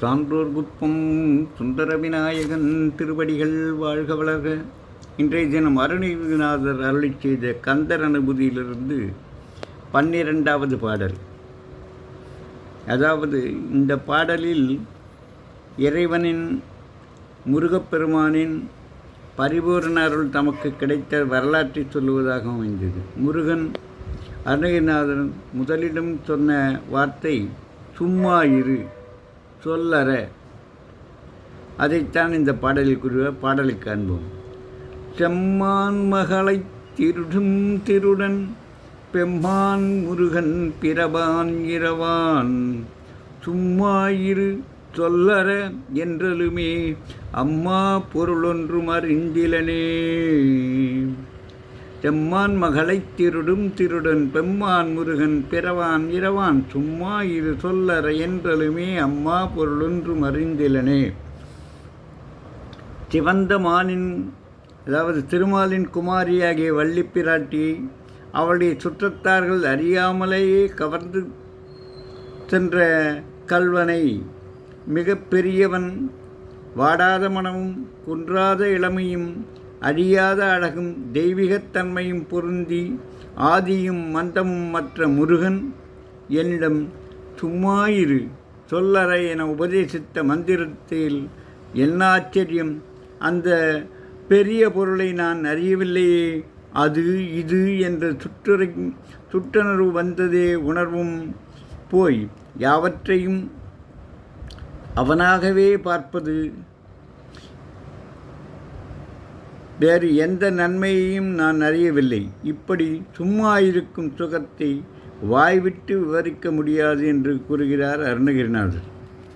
சான்றோர் குப்பம் சுந்தர விநாயகன் திருவடிகள் வாழ்க வளர்க. இன்றைய தினம் அருணகிரிநாதர் அருளி செய்த கந்தர் அனுபூதியிலிருந்து பன்னிரெண்டாவது பாடல். அதாவது இந்த பாடலில் இறைவனின் முருகப்பெருமானின் பரிபூரண அருள் தமக்கு கிடைத்த வரலாற்றை சொல்லுவதாக அமைந்தது. முருகன் அருணகிரிநாதன் முதலிடம் சொன்ன வார்த்தை சும்மா இரு. சொல்லற. அதைத்தான் இந்த பாடலில் குறிவ பாடலை காண்போம் செம்மான் மகளை திருடும் திருடன் பெம்மான் முருகன் பிரபான் இரவான். சும்மா இரு சொல்லற என்றலுமே அம்மா பொருளொன்றும் அறிந்திலனே. செம்மான் மகளைத் திருடும் திருடன் பெம்மான் முருகன் பிறவான் இரவான் சும்மா இரு சொல்லற என்றலுமே அம்மா பொருளொன்றும் அறிந்திலனே. சிவந்த மானின் அதாவது திருமாலின் குமாரியாகிய வள்ளிப்பிராட்டி அவளுடைய சுற்றத்தார்கள் அறியாமலேயே கவர்ந்து சென்ற கல்வனை மிக பெரியவன் வாடாத மனமும் குன்றாத இளமையும் அழியாத அழகும் தெய்வீகத்தன்மையும் பொருந்தி ஆதியும் மந்தமும் மற்ற முருகன் என்னிடம் சும்மாயிரு சொல்லற என உபதேசித்த மந்திரத்தில் என்ன ஆச்சரியம் அந்த பெரிய பொருளை நான் அறியவில்லையே. அது இது என்ற சுற்றுரை சுற்றுணர்வு வந்ததே உணர்வும். போய் யாவற்றையும் அவனாகவே பார்ப்பது வேறு எந்த நன்மையையும் நான் அறியவில்லை. இப்படி சும்மா இருக்கும் சுகத்தை வாய்விட்டு விவரிக்க முடியாது என்று கூறுகிறார் அருணகிரிநாதர்.